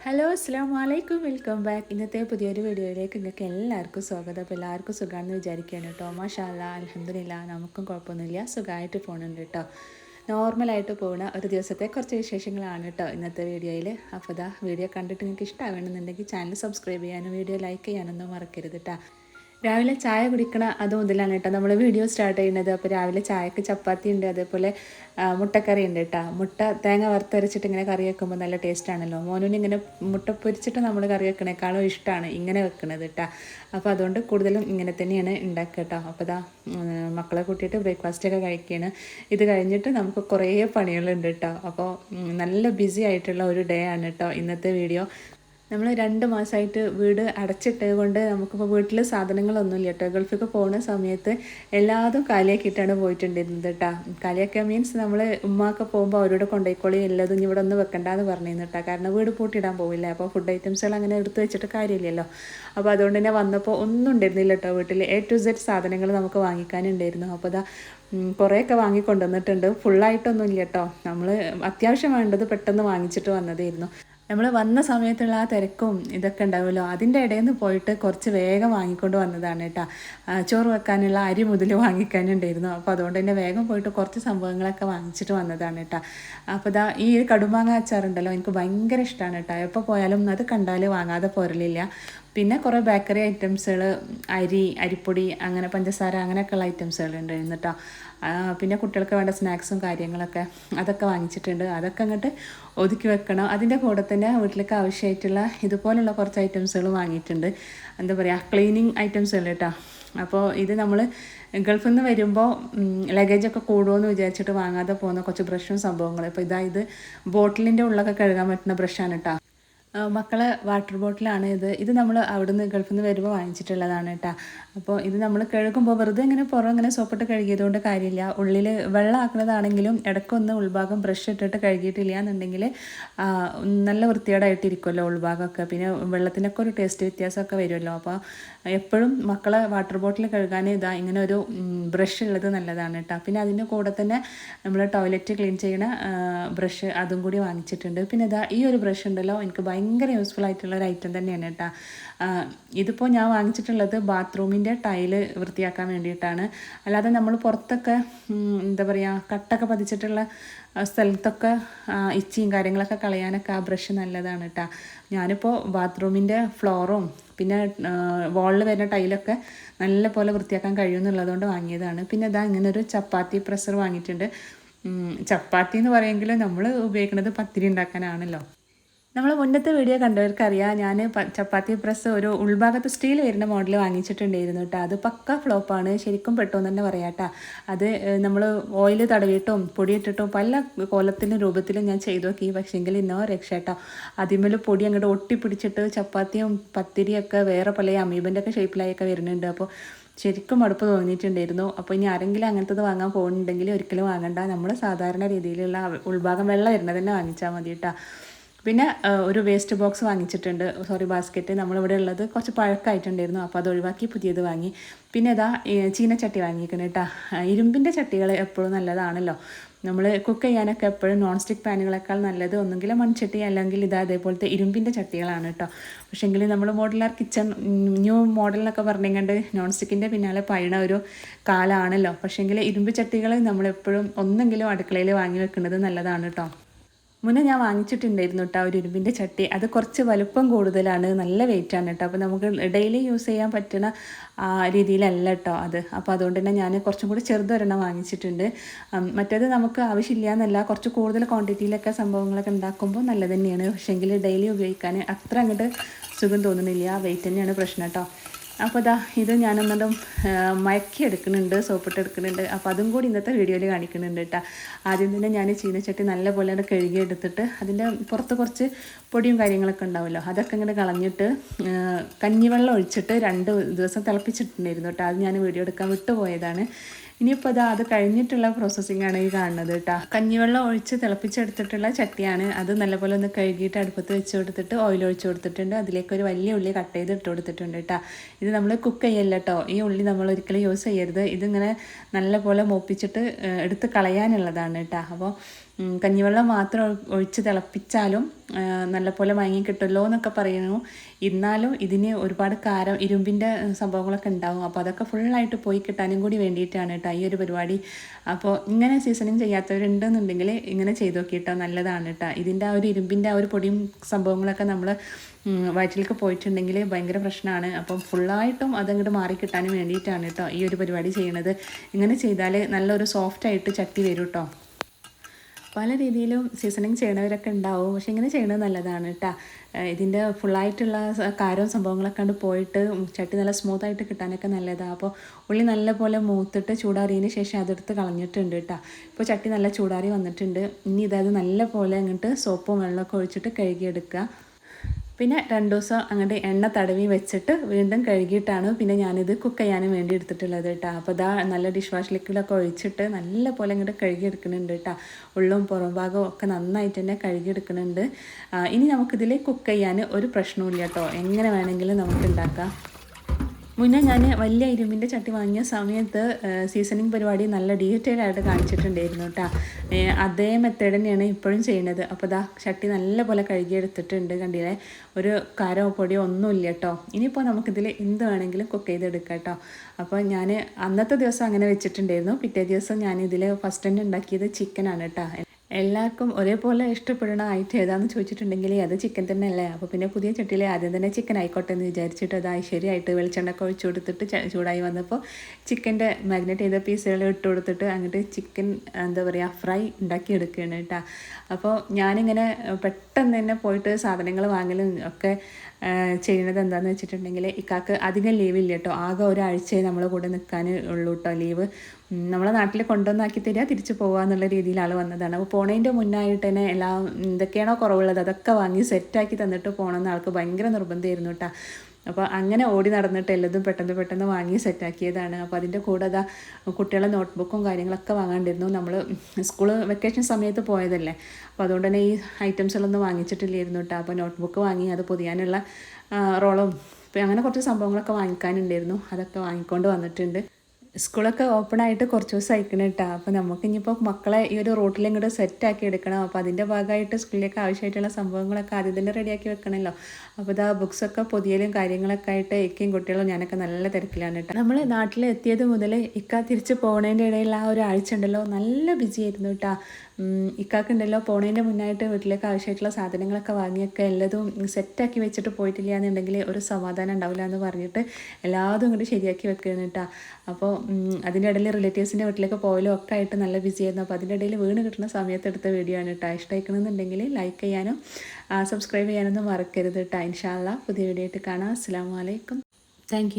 Hello അസ്സാം വലൈക്കും welcome back ഇന്നത്തെ പുതിയൊരു വീഡിയോയിലേക്ക് നിങ്ങൾക്ക് എല്ലാവർക്കും സ്വാഗതം. അപ്പോൾ എല്ലാവർക്കും സുഖമാണെന്ന് വിചാരിക്കുകയാണ് കേട്ടോ. മാഷാല്ല അലഹമില്ല നമുക്കും കുഴപ്പമൊന്നുമില്ല. സുഖമായിട്ട് പോകുന്നുണ്ട് കേട്ടോ. നോർമലായിട്ട് പോകുന്ന ഒരു ദിവസത്തെ കുറച്ച് വിശേഷങ്ങളാണ് കേട്ടോ ഇന്നത്തെ വീഡിയോയിൽ അപ്പോൾ ഇതാ വീഡിയോ കണ്ടിട്ട് നിങ്ങൾക്ക് ഇഷ്ടമാവണമെന്നുണ്ടെങ്കിൽ ചാനൽ സബ്സ്ക്രൈബ് ചെയ്യാനും വീഡിയോ ലൈക്ക് ചെയ്യാനൊന്നും മറക്കരുത് കേട്ടോ. രാവിലെ ചായ കുടിക്കണ അത് മുതലാണ് കേട്ടോ. നമ്മൾ വീഡിയോ സ്റ്റാർട്ട് ചെയ്യുന്നത്. അപ്പോൾ രാവിലെ ചായക്ക് ചപ്പാത്തി ഉണ്ട് അതേപോലെ മുട്ടക്കറി ഉണ്ട് കേട്ടോ. മുട്ട തേങ്ങ വറുത്തരച്ചിട്ട് ഇങ്ങനെ കറി വെക്കുമ്പോൾ നല്ല ടേസ്റ്റ് ആണല്ലോ. മോനൂന് ഇങ്ങനെ മുട്ട പൊരിച്ചിട്ട് നമ്മൾ കറി വെക്കണേക്കാളും ഇഷ്ടമാണ് ഇങ്ങനെ വെക്കണത് കേട്ടോ. അപ്പോൾ അതുകൊണ്ട് കൂടുതലും ഇങ്ങനെ തന്നെയാണ് ഉണ്ടാക്കുക കേട്ടോ. അപ്പോൾ ഇതാ മക്കളെ കൂട്ടിയിട്ട് ബ്രേക്ക്ഫാസ്റ്റ് ഒക്കെ കഴിക്കുകയാണ് ഇത് കഴിഞ്ഞിട്ട് നമുക്ക് കുറേ പണികളുണ്ട് കേട്ടോ. അപ്പോൾ നല്ല ബിസി ആയിട്ടുള്ള ഒരു ഡേ ആണ് കേട്ടോ ഇന്നത്തെ വീഡിയോ നമ്മൾ രണ്ട് മാസമായിട്ട് വീട് അടച്ചിട്ടത് കൊണ്ട് നമുക്കിപ്പോൾ വീട്ടിൽ സാധനങ്ങളൊന്നുമില്ല കേട്ടോ. ഗൾഫിലേക്ക് പോകുന്ന സമയത്ത് എല്ലാതും കാലിയാക്കിയിട്ടാണ് പോയിട്ടുണ്ടായിരുന്നത് കേട്ടോ. കാലിയാക്കുക മീൻസ് നമ്മൾ ഉമ്മയൊക്കെ പോകുമ്പോൾ അവരോട് കൊണ്ടുപോയിക്കോളി എല്ലാതും ഇവിടെ ഒന്ന് വെക്കണ്ടെന്ന് പറഞ്ഞിരുന്നു കേട്ടോ. കാരണം വീട് പൂട്ടിയിടാൻ പോവില്ല. അപ്പോൾ ഫുഡ് ഐറ്റംസുകൾ അങ്ങനെ എടുത്തു വെച്ചിട്ട് കാര്യമില്ലല്ലോ. അപ്പോൾ അതുകൊണ്ട് തന്നെ വന്നപ്പോൾ ഒന്നും ഉണ്ടായിരുന്നില്ല കേട്ടോ വീട്ടിൽ എ ടു സെഡ് സാധനങ്ങൾ നമുക്ക് വാങ്ങിക്കാനുണ്ടായിരുന്നു. അപ്പോൾ അതാ കുറേയൊക്കെ വാങ്ങിക്കൊണ്ടുവന്നിട്ടുണ്ട് ഫുള്ളായിട്ടൊന്നും ഇല്ല കേട്ടോ. നമ്മൾ അത്യാവശ്യം വേണ്ടത് പെട്ടെന്ന് വാങ്ങിച്ചിട്ട് വന്നതായിരുന്നു. നമ്മൾ വന്ന സമയത്തുള്ള ആ തിരക്കും ഇതൊക്കെ ഉണ്ടാവുമല്ലോ. അതിന്റെ ഇടയിൽ നിന്ന് പോയിട്ട് കുറച്ച് വേഗം വാങ്ങിക്കൊണ്ട് വന്നതാണ് കേട്ടോ. ചോറ് വെക്കാനുള്ള അരി മുതൽ വാങ്ങിക്കാനുണ്ടായിരുന്നു. അപ്പോൾ അതുകൊണ്ട് തന്നെ വേഗം പോയിട്ട് കുറച്ച് സംഭവങ്ങളൊക്കെ വാങ്ങിച്ചിട്ട് വന്നതാണ് കേട്ടോ. അപ്പോൾ ഇതാ ഈ കടുമാങ്ങ അച്ചാറുണ്ടല്ലോ എനിക്ക് ഭയങ്കര ഇഷ്ടമാണ് കേട്ടോ. എപ്പോൾ പോയാലും അത് കണ്ടാൽ വാങ്ങാതെ പോരലില്ല. പിന്നെ കുറേ ബേക്കറി ഐറ്റംസുകൾ അരി അരിപ്പൊടി അങ്ങനെ പഞ്ചസാര അങ്ങനെയൊക്കെയുള്ള ഐറ്റംസുകൾ ഉണ്ടായിരുന്നു കേട്ടോ. പിന്നെ കുട്ടികൾക്ക് വേണ്ട സ്നാക്സും കാര്യങ്ങളൊക്കെ അതൊക്കെ വാങ്ങിച്ചിട്ടുണ്ട്. അതൊക്കെ അങ്ങോട്ട് ഒതുക്കി വെക്കണം. അതിന്റെ കൂടെ തന്നെ വീട്ടിലേക്ക് ആവശ്യമായിട്ടുള്ള ഇതുപോലുള്ള കുറച്ച് ഐറ്റംസുകൾ വാങ്ങിയിട്ടുണ്ട്. എന്താ പറയുക ക്ലീനിങ് ഐറ്റംസ് അല്ലേ കേട്ടോ. അപ്പോൾ ഇത് നമ്മൾ ഗൾഫിൽ നിന്ന് വരുമ്പോൾ ലഗേജൊക്കെ കൂടുമെന്ന് വിചാരിച്ചിട്ട് വാങ്ങാതെ പോകുന്ന കുറച്ച് ബ്രഷും സംഭവങ്ങളും. ഇപ്പോൾ ഇതായത് ബോട്ടിലിന്റെ ഉള്ളൊക്കെ കഴുകാൻ പറ്റുന്ന ബ്രഷാണ് കേട്ടോ. മക്കളെ വാട്ടർ ബോട്ടിലാണ് ഇത്. ഇത് നമ്മൾ അവിടുന്ന് ഗൾഫിൽ നിന്ന് വരുമ്പോൾ വാങ്ങിച്ചിട്ടുള്ളതാണ് കേട്ടോ അപ്പോൾ ഇത് നമ്മൾ കഴുകുമ്പോൾ വെറുതെ ഇങ്ങനെ പുറം ഇങ്ങനെ സോപ്പിട്ട് കഴുകിയതുകൊണ്ട് കാര്യമില്ല. ഉള്ളിൽ വെള്ളം ആക്കുന്നതാണെങ്കിലും ഇടയ്ക്കൊന്ന് ഉൾഭാഗം ബ്രഷ് ഇട്ടിട്ട് കഴുകിയിട്ടില്ല എന്നുണ്ടെങ്കിൽ നല്ല വൃത്തികേടായിട്ടിരിക്കുമല്ലോ ഉൾഭാഗമൊക്കെ. പിന്നെ വെള്ളത്തിനൊക്കെ ഒരു ടേസ്റ്റ് വ്യത്യാസമൊക്കെ വരുമല്ലോ അപ്പോൾ എപ്പോഴും മക്കളെ വാട്ടർ ബോട്ടിൽ കഴുകാൻ ഇതാ ഇങ്ങനെ ഒരു ബ്രഷ് ഉള്ളത് നല്ലതാണ് കേട്ടോ പിന്നെ അതിന്റെ കൂടെ തന്നെ നമ്മൾ ടോയ്ലറ്റ് ക്ലീൻ ചെയ്യണ ബ്രഷ് അതും കൂടി വാങ്ങിച്ചിട്ടുണ്ട്. പിന്നെ ഇതാ ഈ ഒരു ബ്രഷ് ഉണ്ടല്ലോ എനിക്ക് ഭയങ്കര യൂസ്ഫുൾ ആയിട്ടുള്ള ഒരു ഐറ്റം തന്നെയാണ് കേട്ടോ. ഇതിപ്പോൾ ഞാൻ വാങ്ങിച്ചിട്ടുള്ളത് ബാത്റൂമിന്റെ ടൈൽ വൃത്തിയാക്കാൻ വേണ്ടിയിട്ടാണ്. അല്ലാതെ നമ്മൾ പുറത്തൊക്കെ എന്താ പറയുക കട്ടൊക്കെ പതിച്ചിട്ടുള്ള സ്ഥലത്തൊക്കെ ഇച്ചിയും കാര്യങ്ങളൊക്കെ കളയാനൊക്കെ ആ ബ്രഷ് നല്ലതാണ് കേട്ടോ. ഞാനിപ്പോൾ ബാത്റൂമിന്റെ ഫ്ലോറും പിന്നെ വാളിൽ വരുന്ന ടൈലൊക്കെ നല്ല പോലെ വൃത്തിയാക്കാൻ കഴിയുമെന്നുള്ളതുകൊണ്ട് വാങ്ങിയതാണ്. പിന്നെ ഇതാ ഇങ്ങനെ ഒരു ചപ്പാത്തി പ്രഷർ വാങ്ങിയിട്ടുണ്ട്. ചപ്പാത്തി എന്ന് പറയുമെങ്കിൽ നമ്മൾ ഉപയോഗിക്കുന്നത് പത്തിരി ഉണ്ടാക്കാനാണല്ലോ. നമ്മൾ മുന്നത്തെ വീഡിയോ കണ്ടവർക്കറിയാം ഞാൻ ചപ്പാത്തി പ്രസ് ഒരു ഉൾഭാഗത്ത് സ്റ്റീൽ വരുന്ന മോഡൽ വാങ്ങിച്ചിട്ടുണ്ടായിരുന്നു കേട്ടോ അത് പക്ക ഫ്ലോപ്പാണ് ശരിക്കും പെട്ടെന്ന് തന്നെ പറയാം കേട്ടോ അത് നമ്മൾ ഓയിൽ തടവിയിട്ടും പൊടിയിട്ടിട്ടും പല കോലത്തിലും രൂപത്തിലും ഞാൻ ചെയ്തു നോക്കി പക്ഷേങ്കിൽ ഇന്നോ രക്ഷ കേട്ടോ അതിന്മേൽ പൊടി അങ്ങോട്ട് ഒട്ടിപ്പിടിച്ചിട്ട് ചപ്പാത്തിയും പത്തിരിയൊക്കെ വേറെ പല അമീബന്റെ ഒക്കെ ഷേപ്പിലായൊക്കെ വരുന്നുണ്ട്. അപ്പോൾ ശരിക്കും മടുപ്പ് തോന്നിയിട്ടുണ്ടായിരുന്നു. അപ്പോൾ ഇനി ആരെങ്കിലും അങ്ങനത്തത് വാങ്ങാൻ പോകുന്നുണ്ടെങ്കിൽ ഒരിക്കലും വാങ്ങണ്ട. നമ്മൾ സാധാരണ രീതിയിലുള്ള ഉൾഭാഗം വെള്ളം വരുന്നത് തന്നെ വാങ്ങിച്ചാൽ മതി കേട്ടോ പിന്നെ ഒരു വേസ്റ്റ് ബോക്സ് വാങ്ങിച്ചിട്ടുണ്ട്. സോറി ബാസ്ക്കറ്റ് നമ്മളിവിടെ ഉള്ളത് കുറച്ച് പഴക്കമായിട്ടുണ്ടായിരുന്നു അപ്പോൾ അത് ഒഴിവാക്കി പുതിയത് വാങ്ങി. പിന്നെ ഇതാ ചീനച്ചട്ടി വാങ്ങിക്കണം കേട്ടോ. ഇരുമ്പിന്റെ ചട്ടികൾ എപ്പോഴും നല്ലതാണല്ലോ. നമ്മൾ കുക്ക് ചെയ്യാനൊക്കെ എപ്പോഴും നോൺ സ്റ്റിക്ക് പാനുകളെക്കാൾ നല്ലത് ഒന്നുകിൽ മൺചട്ടി അല്ലെങ്കിൽ ഇതാ അതേപോലത്തെ ഇരുമ്പിന്റെ ചട്ടികളാണ് കേട്ടോ. പക്ഷേങ്കിൽ നമ്മൾ മോഡുലാർ കിച്ചൺ ന്യൂ മോഡലിനൊക്കെ പറഞ്ഞുകൊണ്ട് നോൺ സ്റ്റിക്കിന്റെ പിന്നാലെ പയണ ഒരു കാലമാണല്ലോ. പക്ഷേങ്കിൽ ഇരുമ്പ് ചട്ടികൾ നമ്മളെപ്പോഴും ഒന്നെങ്കിലും അടുക്കളയിൽ വാങ്ങി വെക്കുന്നത് നല്ലതാണ് കേട്ടോ. മുന്നേ ഞാൻ വാങ്ങിച്ചിട്ടുണ്ടായിരുന്നു കേട്ടോ ഒരു ഇരുമ്പിന്റെ ചട്ടി. അത് കുറച്ച് വലുപ്പം കൂടുതലാണ്. നല്ല വെയിറ്റാണ് കേട്ടോ അപ്പോൾ നമുക്ക് ഡെയിലി യൂസ് ചെയ്യാൻ പറ്റുന്ന രീതിയിലല്ല കേട്ടോ അത്. അപ്പോൾ അതുകൊണ്ട് തന്നെ ഞാൻ കുറച്ചും കൂടി ചെറുതൊരെണ്ണം വാങ്ങിച്ചിട്ടുണ്ട്. മറ്റേത് നമുക്ക് ആവശ്യമില്ല എന്നല്ല കുറച്ച് കൂടുതൽ ക്വാണ്ടിറ്റിയിലൊക്കെ സംഭവങ്ങളൊക്കെ ഉണ്ടാക്കുമ്പോൾ നല്ലത് തന്നെയാണ്. പക്ഷേങ്കിൽ ഡെയിലി ഉപയോഗിക്കാൻ അത്ര അങ്ങോട്ട് സുഖം തോന്നുന്നില്ല. വെയിറ്റ് തന്നെയാണ് പ്രശ്നം കേട്ടോ അപ്പോൾ ഇതാ ഇത് ഞാനൊന്നും മയക്കി എടുക്കുന്നുണ്ട് സോപ്പിട്ട് എടുക്കുന്നുണ്ട് അപ്പോൾ അതും കൂടി ഇന്നത്തെ വീഡിയോയിൽ കാണിക്കുന്നുണ്ട് കേട്ടോ. ആദ്യം തന്നെ ഞാൻ ചീനച്ചട്ടി നല്ലപോലെ പോലെ കഴുകി എടുത്തിട്ട് അതിന്റെ പുറത്ത് കുറച്ച് പൊടിയും കാര്യങ്ങളൊക്കെ ഉണ്ടാവുമല്ലോ. അതൊക്കെ ഇങ്ങനെ കളഞ്ഞിട്ട് കഞ്ഞിവെള്ളം ഒഴിച്ചിട്ട് രണ്ട് ദിവസം തിളപ്പിച്ചിട്ടുണ്ടായിരുന്നു കേട്ടോ. അത് ഞാൻ വീഡിയോ എടുക്കാൻ വിട്ടുപോയതാണ്. ഇനിയിപ്പോൾ അത് അത് കഴിഞ്ഞിട്ടുള്ള പ്രോസസ്സിംഗ് ആണ് ഈ കാണുന്നത് കേട്ടോ കഞ്ഞിവെള്ളം ഒഴിച്ച് തിളപ്പിച്ചെടുത്തിട്ടുള്ള ചട്ടിയാണ്. അത് നല്ലപോലെ ഒന്ന് കഴുകിയിട്ട് അടുപ്പത്ത് വെച്ച് കൊടുത്തിട്ട് ഓയിൽ ഒഴിച്ച് കൊടുത്തിട്ടുണ്ട്. അതിലേക്ക് ഒരു വലിയ ഉള്ളി കട്ട് ചെയ്ത് ഇട്ട് കൊടുത്തിട്ടുണ്ട് കേട്ടോ ഇത് നമ്മൾ കുക്ക് ചെയ്യല്ല കേട്ടോ ഈ ഉള്ളി നമ്മൾ ഒരിക്കലും യൂസ് ചെയ്യരുത്. ഇതിങ്ങനെ നല്ലപോലെ മൂപ്പിച്ചിട്ട് എടുത്ത് കളയാനുള്ളതാണ് കേട്ടോ അപ്പോൾ കഞ്ഞിവെള്ളം മാത്രം ഒഴിച്ച് തിളപ്പിച്ചാലും നല്ലപോലെ മയങ്ങി കിട്ടുമല്ലോ എന്നൊക്കെ പറയുന്നു. എന്നാലും ഇതിന് ഒരുപാട് കാരം ഇരുമ്പിന്റെ സംഭവങ്ങളൊക്കെ ഉണ്ടാകും അപ്പോൾ അതൊക്കെ ഫുള്ളായിട്ട് പോയി കിട്ടാനും കൂടി വേണ്ടിയിട്ടാണ് കേട്ടോ ഈ ഒരു പരിപാടി. അപ്പോൾ ഇങ്ങനെ സീസണിങ് ചെയ്യാത്തവരുണ്ടെന്നുണ്ടെങ്കിൽ ഇങ്ങനെ ചെയ്ത് നോക്കിയിട്ടോ നല്ലതാണ് കേട്ടോ ഇതിന്റെ ആ ഒരു ഇരുമ്പിന്റെ ആ ഒരു പൊടിയും സംഭവങ്ങളൊക്കെ നമ്മൾ വയറ്റിലേക്ക് പോയിട്ടുണ്ടെങ്കിൽ ഭയങ്കര പ്രശ്നമാണ്. അപ്പം ഫുള്ളായിട്ടും അതങ്ങോട്ട് മാറി കിട്ടാനും വേണ്ടിയിട്ടാണ് കേട്ടോ ഈ ഒരു പരിപാടി ചെയ്യണത്. ഇങ്ങനെ ചെയ്താൽ നല്ലൊരു സോഫ്റ്റായിട്ട് ചട്ടി വരും കേട്ടോ പല രീതിയിലും സീസണിങ് ചെയ്യണവരൊക്കെ ഉണ്ടാവും. പക്ഷെ ഇങ്ങനെ ചെയ്യണത് നല്ലതാണ് കേട്ടോ ഇതിന്റെ ഫുള്ളായിട്ടുള്ള കാരവും സംഭവങ്ങളൊക്കെ കണ്ട് പോയിട്ട് ചട്ടി നല്ല സ്മൂത്തായിട്ട് കിട്ടാനൊക്കെ നല്ലതാണ് അപ്പോൾ ഉള്ളി നല്ല പോലെ മൂത്തിട്ട് ചൂടാറിയതിന് ശേഷം അതെടുത്ത് കളഞ്ഞിട്ടുണ്ട് കേട്ടോ ഇപ്പോൾ ചട്ടി നല്ല ചൂടാറി വന്നിട്ടുണ്ട്. ഇനി ഇതായത് നല്ല പോലെ അങ്ങോട്ട് സോപ്പും വെള്ളമൊക്കെ ഒഴിച്ചിട്ട് കഴുകിയെടുക്കുക. പിന്നെ രണ്ട് ദിവസം അങ്ങോട്ട് എണ്ണ തടവി വെച്ചിട്ട് വീണ്ടും കഴുകിയിട്ടാണ് പിന്നെ ഞാനിത് കുക്ക് ചെയ്യാനും വേണ്ടി എടുത്തിട്ടുള്ളത് കേട്ടോ. അപ്പോൾ ഇതാ നല്ല ഡിഷ് വാഷ് ലിക്വിഡൊക്കെ ഒഴിച്ചിട്ട് നല്ല പോലെ ഇങ്ങോട്ട് കഴുകിയെടുക്കുന്നുണ്ട് കേട്ടോ. ഉള്ളും പുറം ഭാഗവും ഒക്കെ നന്നായിട്ട് തന്നെ കഴുകിയെടുക്കുന്നുണ്ട്. ഇനി നമുക്കിതിൽ കുക്ക് ചെയ്യാൻ ഒരു പ്രശ്നവും കേട്ടോ. എങ്ങനെ വേണമെങ്കിലും നമുക്ക് ഉണ്ടാക്കാം. മുന്നേ ഞാൻ വലിയ ഇരുമ്പിന്റെ ചട്ടി വാങ്ങിയ സമയത്ത് സീസണിങ് പരിപാടി നല്ല ഡീറ്റെയിൽ ആയിട്ട് കാണിച്ചിട്ടുണ്ടായിരുന്നു കേട്ടോ അതേ മെത്തേഡ് തന്നെയാണ് ഇപ്പോഴും ചെയ്യുന്നത്. അപ്പോൾ ദാ ചട്ടി നല്ലപോലെ കഴുകിയെടുത്തിട്ടുണ്ട് കണ്ടില്ലേ? ഒരു കാരോ പൊടിയോ ഒന്നും ഇല്ല കേട്ടോ ഇനിയിപ്പോൾ നമുക്കിതിൽ എന്ത് വേണമെങ്കിലും കുക്ക് ചെയ്തെടുക്കാം കേട്ടോ അപ്പോൾ ഞാൻ അന്നത്തെ ദിവസം അങ്ങനെ വെച്ചിട്ടുണ്ടായിരുന്നു. പിറ്റേ ദിവസം ഞാൻ ഇതിൽ ഫസ്റ്റ് തന്നെ ഉണ്ടാക്കിയത് ചിക്കനാണ് കേട്ടോ എല്ലാവർക്കും ഒരേപോലെ ഇഷ്ടപ്പെടുന്ന ഐറ്റം ഏതാണെന്ന് ചോദിച്ചിട്ടുണ്ടെങ്കിൽ അത് ചിക്കൻ തന്നെ അല്ലേ അപ്പോൾ പിന്നെ പുതിയ ചട്ടിയിൽ ആദ്യം തന്നെ ചിക്കൻ ആയിക്കോട്ടെ എന്ന് വിചാരിച്ചിട്ട് അത് ഐശ്വര്യമായിട്ട് വെളിച്ചെണ്ണൊക്കെ ഒഴിച്ചു കൊടുത്തിട്ട് ചൂടായി വന്നപ്പോൾ ചിക്കന്റെ മാഗ്നേറ്റ് ചെയ്ത പീസുകൾ ഇട്ട് കൊടുത്തിട്ട് അങ്ങോട്ട് ചിക്കൻ എന്താ പറയുക ഫ്രൈ ഉണ്ടാക്കി എടുക്കുകയാണ് കേട്ടോ അപ്പോൾ ഞാനിങ്ങനെ പെട്ടെന്ന് തന്നെ പോയിട്ട് സാധനങ്ങൾ വാങ്ങലും ഒക്കെ ആ, ചെയ്യുന്നത് എന്താണെന്ന് വെച്ചിട്ടുണ്ടെങ്കിൽ ഇക്കാക്ക് അധികം ലീവ് ലീവില്ല കേട്ടോ. ആകെ ഒരാഴ്ചയെ നമ്മളെ കൂടെ നിൽക്കാൻ ഉള്ളൂ കേട്ടോ ലീവ് നമ്മളെ നാട്ടിൽ കൊണ്ടുവന്നാക്കി തരിക തിരിച്ചു പോകുക എന്നുള്ള രീതിയിൽ ആൾ വന്നതാണ്. അപ്പോൾ പോണതിന്റെ മുന്നായിട്ട് തന്നെ എല്ലാം എന്തൊക്കെയാണോ കുറവുള്ളത് അതൊക്കെ വാങ്ങി സെറ്റാക്കി തന്നിട്ട് പോകണമെന്ന് ആൾക്ക് ഭയങ്കര നിർബന്ധമായിരുന്നു കേട്ടോ. അപ്പോൾ അങ്ങനെ ഓടി നടന്നിട്ട് എല്ലതും പെട്ടെന്ന് പെട്ടെന്ന് വാങ്ങി സെറ്റാക്കിയതാണ് അപ്പോൾ അതിന്റെ കൂടെ അതാ കുട്ടികളെ നോട്ട്ബുക്കും കാര്യങ്ങളൊക്കെ വാങ്ങാണ്ടിരുന്നു. നമ്മൾ സ്കൂൾ വെക്കേഷൻ സമയത്ത് പോയതല്ലേ. അപ്പോൾ അതുകൊണ്ട് തന്നെ ഈ ഐറ്റംസുകളൊന്നും വാങ്ങിച്ചിട്ടില്ലായിരുന്നു കേട്ടോ അപ്പോൾ നോട്ട്ബുക്ക് വാങ്ങി അത് പൊതിയാനുള്ള റോളും അങ്ങനെ കുറച്ച് സംഭവങ്ങളൊക്കെ വാങ്ങിക്കാനുണ്ടായിരുന്നു. അതൊക്കെ വാങ്ങിക്കൊണ്ട് വന്നിട്ടുണ്ട്. സ്കൂളൊക്കെ ഓപ്പൺ ആയിട്ട് കുറച്ച് ദിവസം അയക്കണം കേട്ടോ അപ്പോൾ നമുക്ക് ഇനിയിപ്പോൾ മക്കളെ ഈ ഒരു റൂട്ടിൽ ഇങ്ങോട്ട് സെറ്റാക്കി എടുക്കണം. അപ്പോൾ അതിന്റെ ഭാഗമായിട്ട് സ്കൂളിലേക്ക് ആവശ്യമായിട്ടുള്ള സംഭവങ്ങളൊക്കെ ആദ്യം തന്നെ റെഡിയാക്കി വെക്കണമല്ലോ അപ്പോൾ ഇതാ ബുക്സൊക്കെ പുതിയലും കാര്യങ്ങളൊക്കെ ആയിട്ട് ഇക്കയും കുട്ടികളും ഞാനൊക്കെ നല്ല തിരക്കിലാണ് കേട്ടോ നമ്മൾ നാട്ടിൽ എത്തിയത് മുതൽ ഇക്ക തിരിച്ച് പോകുന്നതിന്റെ ഇടയിൽ ആ ഒരു ആഴ്ച ഉണ്ടല്ലോ. നല്ല ബിസി ആയിരുന്നു കേട്ടോ ഇക്കാക്കുണ്ടല്ലോ പോണതിന്റെ മുന്നായിട്ട് വീട്ടിലേക്ക് ആവശ്യമായിട്ടുള്ള സാധനങ്ങളൊക്കെ വാങ്ങിയൊക്കെ എല്ലാതും സെറ്റാക്കി വെച്ചിട്ട് പോയിട്ടില്ല എന്നുണ്ടെങ്കിൽ ഒരു സമാധാനം ഉണ്ടാവില്ല എന്ന് പറഞ്ഞിട്ട് എല്ലാതും ഇങ്ങോട്ട് ശരിയാക്കി വെക്കുകയാണ് കേട്ടോ അപ്പോൾ അതിന്റെ ഇടയിൽ റിലേറ്റീവ്സിന്റെ വീട്ടിലേക്ക് പോയാലും ഒക്കെ ആയിട്ട് നല്ല ബിസി ആയിരുന്നു. അപ്പോൾ അതിന്റെ ഇടയിൽ വീണ് കിട്ടുന്ന സമയത്ത് എടുത്ത വീഡിയോ ആണ് കേട്ടോ. ഇഷ്ടമായിക്കണമെന്നുണ്ടെങ്കിൽ ലൈക്ക് ചെയ്യാനും സബ്സ്ക്രൈബ് ചെയ്യാനൊന്നും മറക്കരുത് കേട്ടോ. ഇൻഷാല്ല പുതിയ വീഡിയോ ആയിട്ട് കാണാം. അസ്സാം വലൈക്കും താങ്ക്